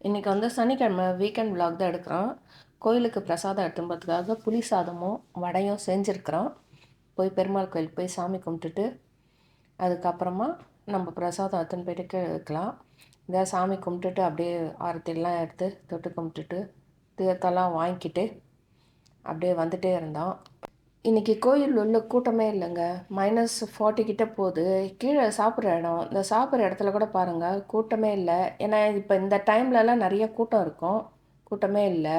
இன்றைக்கி வந்து சனிக்கிழமை வீக்கெண்ட் விலாக் தான் எடுக்கிறோம். கோயிலுக்கு பிரசாதம் எடுத்துன்னு புளி சாதமும் வடையும் செஞ்சுருக்குறோம். போய் பெருமாள் கோயிலுக்கு போய் சாமி கும்பிட்டுட்டு அதுக்கப்புறமா நம்ம பிரசாதம் எடுத்துன்னு போயிட்டு கீழே வைக்கலாம் இதை சாமி கும்பிட்டுட்டு அப்படியே ஆரத்திலாம் எடுத்து தொட்டு கும்பிட்டுட்டு தீர்த்தெல்லாம் வாங்கிக்கிட்டு அப்படியே வந்துகிட்டே இருந்தோம். இன்றைக்கி கோயில் உள்ள கூட்டமே இல்லைங்க. மைனஸ் ஃபார்ட்டி கிட்ட போகுது. கீழே சாப்பிட்ற இடம். இந்த சாப்பிட்ற இடத்துல கூட பாருங்கள் கூட்டமே இல்லை. ஏன்னா இப்போ இந்த டைம்லலாம் நிறைய கூட்டம் இருக்கும். கூட்டமே இல்லை.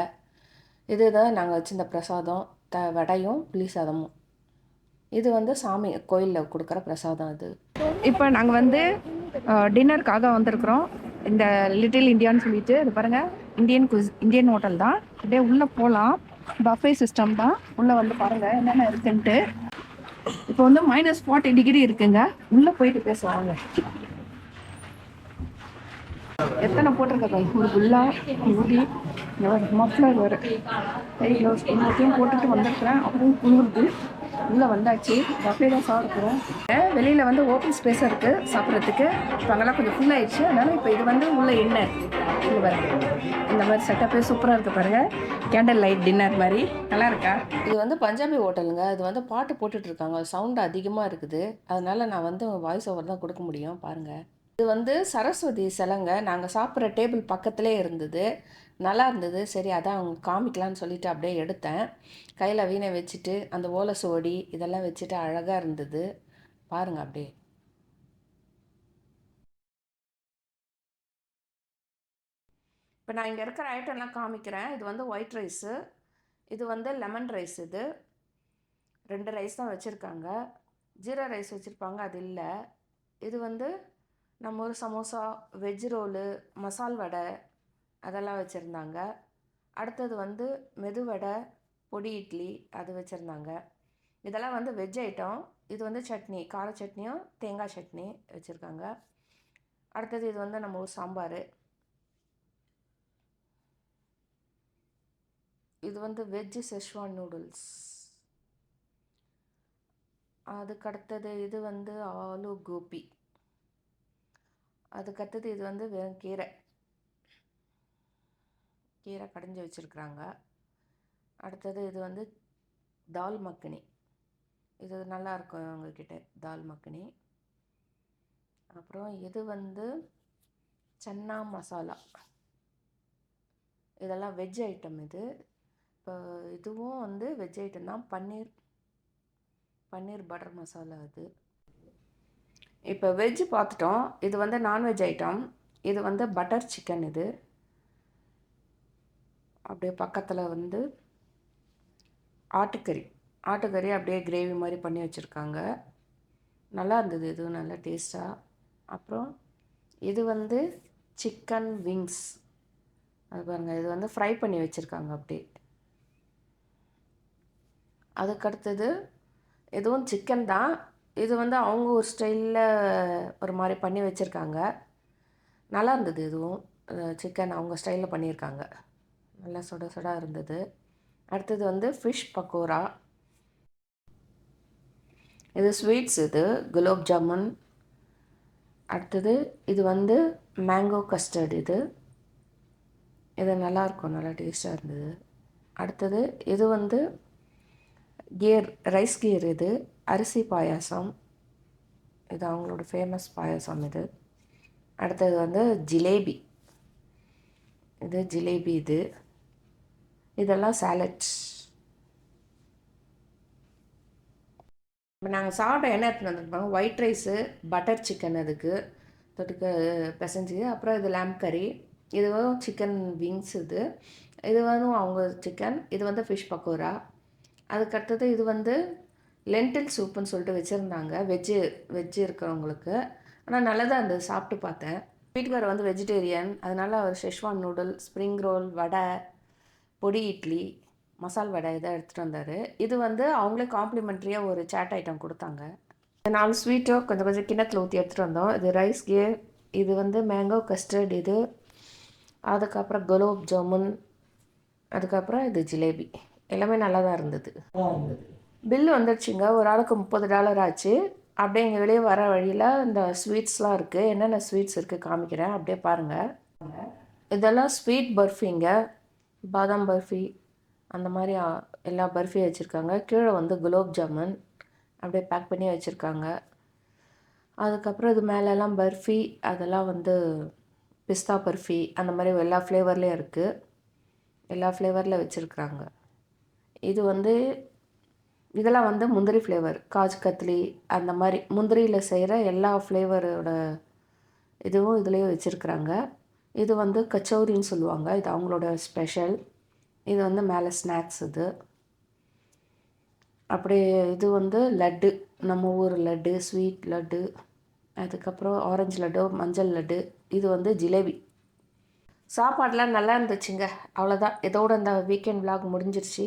இதுதான் நாங்கள் வச்சுருந்த பிரசாதம். த வடையும் புளி சாதமும். இது வந்து சாமி கோயிலில் கொடுக்குற பிரசாதம் அது. இப்போ நாங்கள் வந்து டின்னருக்காக வந்திருக்கிறோம். இந்த லிட்டில் இந்தியான்னு சொல்லிட்டு இது பாருங்கள் இந்தியன் குஸ் இந்தியன் ஹோட்டல் தான். அப்படியே உள்ளே போகலாம் பஃபே சிஸ்டம் தான் உள்ளே வந்து பாருங்க என்னென்ன இருக்குன்ட்டு. இப்போ வந்து மைனஸ் ஃபார்ட்டி டிகிரி இருக்குங்க. உள்ளே போயிட்டு பேசுவாங்க எத்தனை போட்டிருக்காங்க ஒரு குல்லா மஃப்ளர் வேறு கை க்ளவுஸ் எல்லாத்தையும் போட்டுட்டு வந்திருக்கிறேன். அப்புறம் குளிர்து உள்ளே வந்தாச்சு. பஃபே தான் சாப்பிடுறோம் வெளியில் வந்து ஓப்பன் ஸ்பேஸாக இருக்குது சாப்பிட்றதுக்கு. இப்போ அங்கெல்லாம் கொஞ்சம் ஃபுல்லாகிடுச்சு அதனால் இப்போ இது வந்து உள்ளே என்ன? இது பாருங்க இந்த மாதிரி செட்டப்பே சூப்பராக இருக்குது பாருங்கள் கேண்டில் லைட் டின்னர் மாதிரி. நல்லா இருக்கா? இது வந்து பஞ்சாபி ஹோட்டலுங்க. இது வந்து பாட்டு போட்டுட்ருக்காங்க இருக்காங்க. அதிகமாக இருக்குது. அதனால் நான் வந்து வாய்ஸ் ஓவர் தான் கொடுக்க முடியும். பாருங்கள் இது வந்து சரஸ்வதி சிலைங்க. நாங்கள் சாப்பிட்ற டேபிள் பக்கத்துலேயே இருந்தது. நல்லா இருந்தது. சரி அதான் அவங்க காமிக்கலான்னு சொல்லிட்டு அப்படியே எடுத்தேன். கையில் வீணை வச்சுட்டு அந்த ஓலை சுவடி இதெல்லாம் வச்சுட்டு அழகாக இருந்தது. பாருங்கள் அப்படியே. இப்போ நான் இங்கே இருக்கிற ஐட்டம்லாம் காமிக்கிறேன். இது வந்து ஒயிட் ரைஸு இது வந்து லெமன் ரைஸ் இது. ரெண்டு ரைஸ் தான் வச்சுருக்காங்க. ஜீரா ரைஸ் வச்சுருப்பாங்க அது இல்லை. இது வந்து நம்ம ஊர் சமோசா வெஜ் ரோலு மசால் வடை அதெல்லாம் வச்சுருந்தாங்க. அடுத்தது வந்து மெதுவடை பொடி இட்லி அது வச்சுருந்தாங்க. இதெல்லாம் வந்து வெஜ் ஐட்டம் இது வந்து சட்னி கார சட்னியும் தேங்காய் சட்னி வச்சுருக்காங்க. அடுத்தது இது வந்து நம்ம ஊர் சாம்பார். இது வந்து வெஜ் செஷ்வான் நூடுல்ஸ் அதுக்கு அடுத்தது இது வந்து ஆலு கோபி. அதுக்கு அடுத்தது இது வந்து வெறும் கீரை. கீரை கடைஞ்சி வச்சுருக்குறாங்க. அடுத்தது இது வந்து தால் மக்கினி. இது நல்லாயிருக்கும் அவங்கக்கிட்ட தால் மக்கினி. அப்புறம் இது வந்து சன்னா மசாலா. இதெல்லாம் வெஜ் ஐட்டம் இது. இப்போ இதுவும் வந்து வெஜ் ஐட்டம் தான். பன்னீர் பன்னீர் பட்டர் மசாலா அது. இப்போ வெஜ் பார்த்துட்டோம் இது வந்து நான்வெஜ் ஐட்டம் இது வந்து பட்டர் சிக்கன் இது. அப்படியே பக்கத்தில் வந்து ஆட்டுக்கறி. ஆட்டுக்கறி அப்படியே கிரேவி மாதிரி பண்ணி வச்சுருக்காங்க. நல்லா இருந்தது. இதுவும் நல்லா டேஸ்ட்டாக அப்புறம் இது வந்து சிக்கன் விங்ஸ் அது பாருங்கள் இது வந்து ஃப்ரை பண்ணி வச்சுருக்காங்க அப்படியே. அதுக்கடுத்தது எதுவும் சிக்கன் தான். இது வந்து அவங்க ஒரு ஸ்டைலில் ஒரு மாதிரி பண்ணி வச்சுருக்காங்க. நல்லா இருந்தது இதுவும். சிக்கன் அவங்க ஸ்டைலில் பண்ணியிருக்காங்க. நல்லா சுட சுட இருந்தது. அடுத்தது வந்து ஃபிஷ் பக்கோரா இது ஸ்வீட்ஸ் இது. குலோப் ஜாமுன். அடுத்தது இது வந்து மேங்கோ கஸ்டர்ட் இது. இது நல்லாயிருக்கும் நல்லா டேஸ்ட்டாக இருந்தது. அடுத்தது இது வந்து கியர் ரைஸ் கியர் இது. அரிசி பாயாசம். இது அவங்களோட ஃபேமஸ் பாயாசம் இது. அடுத்தது வந்து ஜிலேபி. இது ஜிலேபி இது. இதெல்லாம் சாலட்ஸ் இப்போ நாங்கள் சாப்பிட என்ன எடுத்துகிட்டு வந்துருப்போம் ஒயிட் ரைஸு பட்டர் சிக்கன் அதுக்கு. தொட்டுக்க பிசைஞ்சு அப்புறம் இது லேம்ப் கறி இதுவும் சிக்கன் விங்ஸ் இது. இது வந்து அவங்க சிக்கன் இது வந்து ஃபிஷ் பக்கோரா அதுக்கடுத்தது இது வந்து லென்டில் சூப்புன்னு சொல்லிட்டு வச்சுருந்தாங்க. வெஜ்ஜு வெஜ்ஜு இருக்கிறவங்களுக்கு. ஆனால் நல்லதாக இருந்தது. சாப்பிட்டு பார்த்தேன். வீட்டுக்காரர் வந்து வெஜிடேரியன் அதனால் அவர் Schezwan noodle spring roll vada podi idli மசால் வடை இதை எடுத்துகிட்டு வந்தார். இது வந்து அவங்களே காம்ப்ளிமெண்ட்ரியாக ஒரு சாட் ஐட்டம் கொடுத்தாங்க. நாலு ஸ்வீட்டோ கொஞ்சம் கொஞ்சம் கிணத்துல ஊற்றி எடுத்துகிட்டு வந்தோம். இது ரைஸ் கே இது வந்து மேங்கோ கஸ்டர்ட் இது. அதுக்கப்புறம் குலோப் ஜாமுன் அதுக்கப்புறம் இது ஜிலேபி. எல்லாமே நல்லா தான் இருந்தது. பில்லு வந்துடுச்சுங்க ஒரு ஆளுக்கு முப்பது டாலர் ஆச்சு. அப்படியே இங்கே வெளியே வர வழியில் இந்த ஸ்வீட்ஸ்லாம் இருக்குது என்னென்ன ஸ்வீட்ஸ் இருக்குது காமிக்கிறேன். அப்படியே பாருங்கள் இதெல்லாம் ஸ்வீட் பர்ஃபிங்க பாதாம் பர்ஃபி அந்த மாதிரி எல்லா பர்ஃபியும் வச்சுருக்காங்க. கீழே வந்து குலோப் ஜாமுன் அப்படியே பேக் பண்ணி வச்சுருக்காங்க. அதுக்கப்புறம் இது மேலெல்லாம் பர்ஃபி அதெல்லாம் வந்து பிஸ்தா பர்ஃபி அந்த மாதிரி எல்லா ஃப்ளேவர்லேயும் இருக்குது எல்லா ஃப்ளேவரில் வச்சுருக்குறாங்க இது வந்து இதெல்லாம் வந்து முந்திரி ஃப்ளேவர் காஜு கத்லி அந்த மாதிரி முந்திரியில் செய்கிற எல்லா ஃப்ளேவரோட இதுவும் இதுலேயே வச்சுருக்குறாங்க. இது வந்து கச்சோரின்னு சொல்லுவாங்க. இது அவங்களோட ஸ்பெஷல் இது வந்து மேலே ஸ்நாக்ஸ் இது. அப்படியே இது வந்து லட்டு. நம்ம ஊர் லட்டு ஸ்வீட் லட்டு அதுக்கப்புறம் ஆரஞ்சு லட்டு மஞ்சள் லட்டு இது வந்து ஜிலேபி. சாப்பாடெலாம் நல்லா இருந்துச்சுங்க. அவ்வளோதான் இதோட இந்த வீக்கெண்ட் vlog முடிஞ்சிருச்சு.